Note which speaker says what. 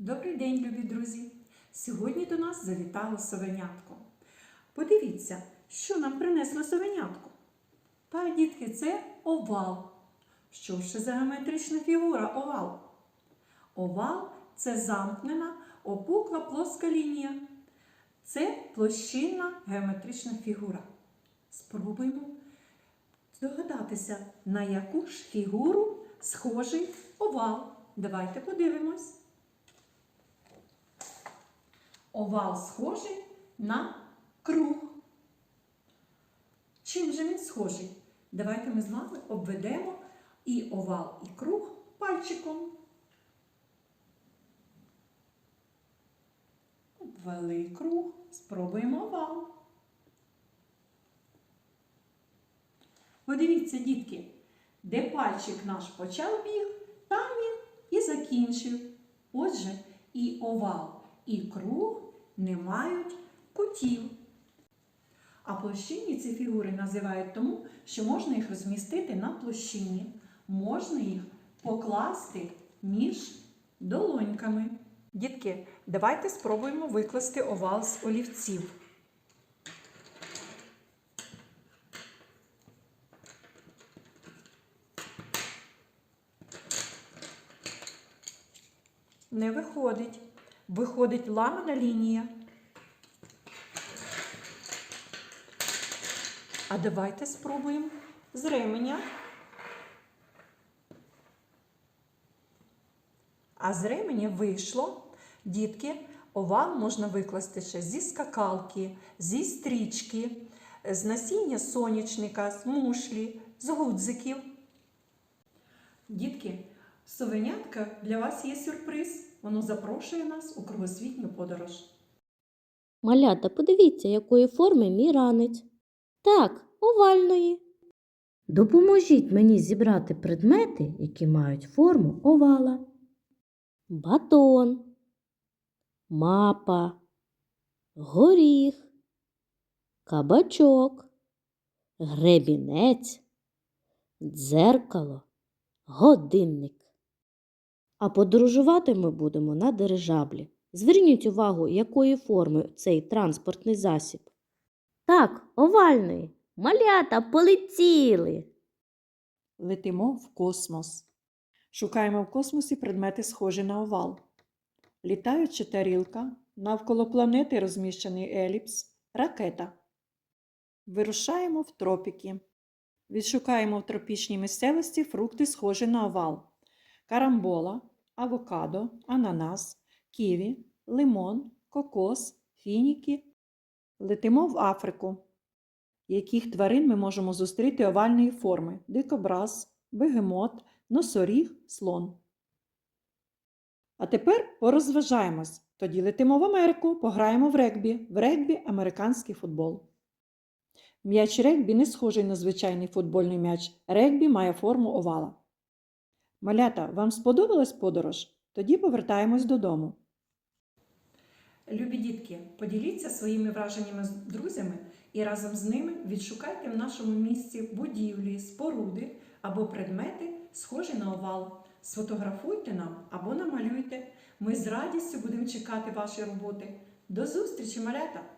Speaker 1: Добрий день, любі друзі! Сьогодні до нас завітало совенятко. Подивіться, що нам принесло совенятко. Та, дітки, це овал. Що це за геометрична фігура овал? Овал це замкнена, опукла плоска лінія. Це площинна геометрична фігура. Спробуємо здогадатися, на яку ж фігуру схожий овал. Давайте подивимось. Овал схожий на круг. Чим же він схожий? Давайте ми з вами обведемо і овал, і круг пальчиком. Обвели круг, спробуємо овал. Подивіться, дітки, де пальчик наш почав біг, там він і закінчив. Отже, і овал, і круг не мають кутів. А площинні ці фігури називають тому, що можна їх розмістити на площині, можна їх покласти між долоньками. Дітки, давайте спробуємо викласти овал з олівців. Не виходить. Виходить ламана лінія. А давайте спробуємо з ременя. А з ременя вийшло, дітки, овал можна викласти ще зі скакалки, зі стрічки, з насіння сонячника, з мушлі, з гудзиків. Дітки, совенятка для вас є сюрприз. Воно запрошує нас у кругосвітню подорож.
Speaker 2: Малята, подивіться, якої форми мій ранець. Так, овальної. Допоможіть мені зібрати предмети, які мають форму овала. Батон, мапа, горіх, кабачок, гребінець, дзеркало, годинник. А подорожувати ми будемо на дирижаблі. Зверніть увагу, якої форми цей транспортний засіб. Так, овальної. Малята полетіли.
Speaker 1: Летимо в космос. Шукаємо в космосі предмети, схожі на овал. Літаюча тарілка, навколо планети розміщений еліпс, ракета. Вирушаємо в тропіки. Відшукаємо в тропічній місцевості фрукти, схожі на овал. Карамбола, авокадо, ананас, ківі, лимон, кокос, фініки. Летимо в Африку. Яких тварин ми можемо зустріти овальної форми: дикобраз, бегемот, носоріг, слон. А тепер порозважаємось. Тоді летимо в Америку, пограємо в регбі. В регбі американський футбол. М'яч регбі не схожий на звичайний футбольний м'яч. Регбі має форму овала. Малята, вам сподобалась подорож? Тоді повертаємось додому. Любі дітки, поділіться своїми враженнями з друзями і разом з ними відшукайте в нашому місці будівлі, споруди або предмети, схожі на овал. Сфотографуйте нам або намалюйте. Ми з радістю будемо чекати ваші роботи. До зустрічі, малята!